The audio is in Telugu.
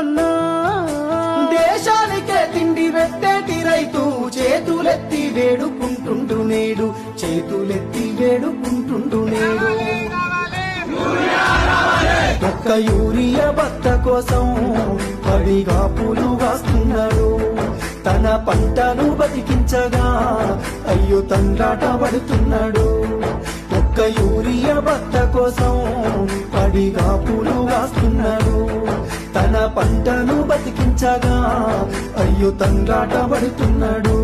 పాపమన్నా దేశానికే తిండి వెత్తేటి రైతు చేతులెత్తి వేడుకుంటుండు నేడు. చేతులెత్తి వేడుకుంటుండు నేడు. ఒక్క యూరియా బత్త కోసం పడిగా పూలు వాస్తున్నాడు తన పంటను బతికించగా అయ్యో తండ్రాట పడుతున్నాడు. ఒక్క యూరియా బత్త కోసం పడిగా పూలు కాస్తున్నాడు తన పంటను బతికించగా. అయ్యో తండ్రాట పడుతున్నాడు.